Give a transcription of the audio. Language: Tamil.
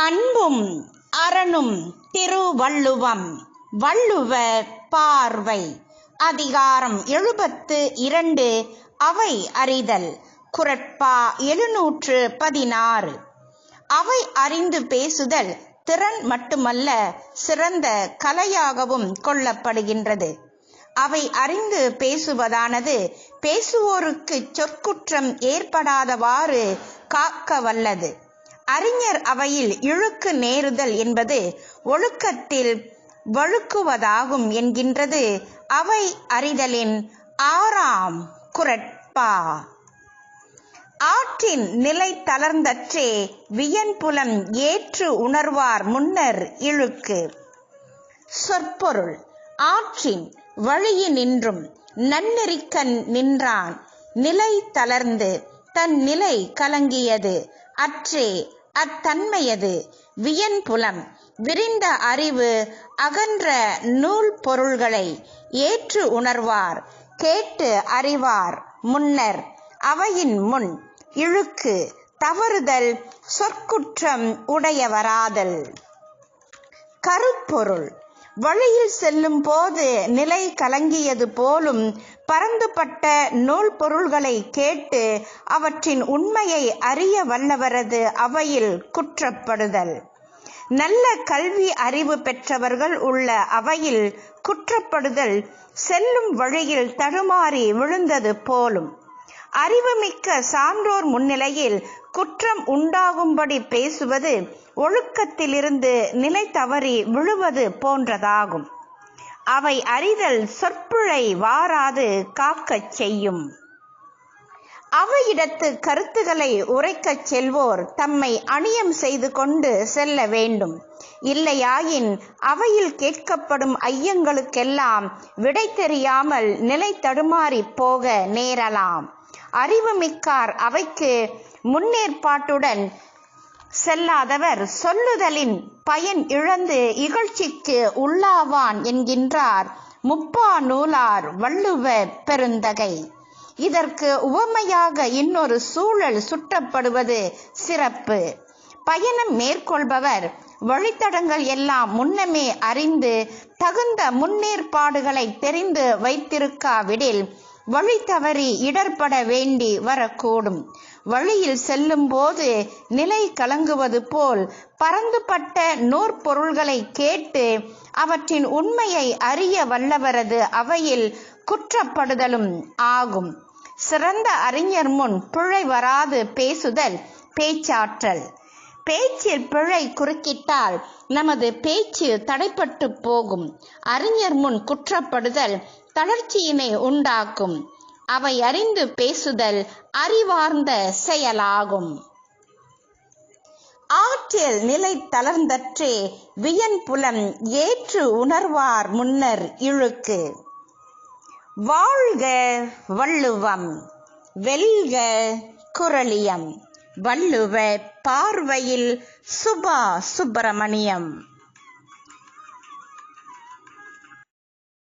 அன்பும் அரணும் திருவள்ளுவம். வள்ளுவ பார்வை. அதிகாரம் எழுபத்து இரண்டு. அவை அறிதல். குரட்பா எழுநூற்று பதினாறு. அவை அறிந்து பேசுதல் திறன் மட்டுமல்ல சிறந்த கலையாகவும் கொள்ளப்படுகின்றது. அவை அறிந்து பேசுவதானது பேசுவோருக்கு சொற்குற்றம் ஏற்படாதவாறு காக்க வல்லது அறிஞர் அவையில் இழுக்கு நேருதல் என்பது ஒழுக்கத்தில் வழுக்குவதாகும் என்கின்றது. அவை அறிதலின் ஆறாம் குரட்பா. ஆற்றின் நிலை தளர்ந்தற்றே வியன்புலம் ஏற்று உணர்வார் முன்னர் இழுக்கு. சொற்பொருள். ஆற்றின் வழியினின்றும் நன்னெறிக்கண் நின்றான். நிலை தளர்ந்து தன் நிலை கலங்கியது. அற்றே அத்தன்மையது வியன்புலம் விரிந்த அறிவு அகன்ற நூல் பொருள்களை ஏற்று உணர்வார். கேட்டு அறிவார் முன்னர். அவையின் முன் இழுக்கு தவறுதல் சொற்குற்றம் உடையவராதல். கருப்பொருள். வழியில் செல்லும் போது நிலை கலங்கியது போலும் பரந்துபட்ட நூல் பொருள்களை கேட்டு அவற்றின் உண்மையை அறிய வல்லவரது அவையில் குற்றப்படுதல். நல்ல கல்வி அறிவு பெற்றவர்கள் உள்ள அவையில் குற்றப்படுதல் செல்லும் வழியில் தடுமாறி விழுந்தது போலும். அறிவுமிக்க சான்றோர் முன்னிலையில் குற்றம் உண்டாகும்படி பேசுவது ஒழுக்கத்திலிருந்து நிலை தவறி விழுவது போன்றதாகும். அவை அறிதல் சொற்புழை வாராது காக்கச் செய்யும். அவையிடத்து கருத்துக்களை உரைக்கச் செல்வோர் தம்மை அணியம் செய்து கொண்டு செல்ல வேண்டும். இல்லையாயின் அவையில் கேட்கப்படும் ஐயங்களுக்கெல்லாம் விடை தெரியாமல் நிலை தடுமாறி போக நேரலாம். அறிவுமிக்கார் அவைக்கு முன்னேற்பாட்டுடன் செல்லாதவர் சொல்லுதலின் பயன் இழந்து இகழ்ச்சிக்கு உள்ளாவான் என்கின்றார் முப்பா நூலார் வள்ளுவ பெருந்தகை. இதற்கு உவமையாக இன்னொரு சூழல் சுட்டப்படுவது சிறப்பு. பயணம் மேற்கொள்பவர் வழித்தடங்கள் எல்லாம் முன்னமே அறிந்து தகுந்த முன்னேற்பாடுகளை தெரிந்து வைத்திருக்காவிடில் வழி தவறி இடர்பட வேண்டி வரக்கூடும். வழியில் செல்லும் போது நிலை கலங்குவது போல் பரந்துபட்ட நூற்பொருள்களை கேட்டு அவற்றின் உண்மையை அறிய வல்லவரது அவையில் குற்றப்படுதலும் ஆகும். சிறந்த அறிஞர் முன் பிழை வராது பேசுதல் பேச்சாற்றல். பேச்சில் பிழை குறுக்கிட்டால் நமது பேச்சு தடைப்பட்டு போகும். அறிஞர் முன் குற்றப்படுதல் தளர்ச்சியினை உண்டாக்கும். அவை அறிந்து பேசுதல் அறிவார்ந்த செயலாகும். ஆற்றில் நிலை தளர்ந்தற்றே வியன்புலம் ஏற்று உணர்வார் முன்னர் இழுக்கு. வாழ்க வள்ளுவம் வெல்க குரலியம். வள்ளுவ பார்வையில் சுபா சுப்பிரமணியம்.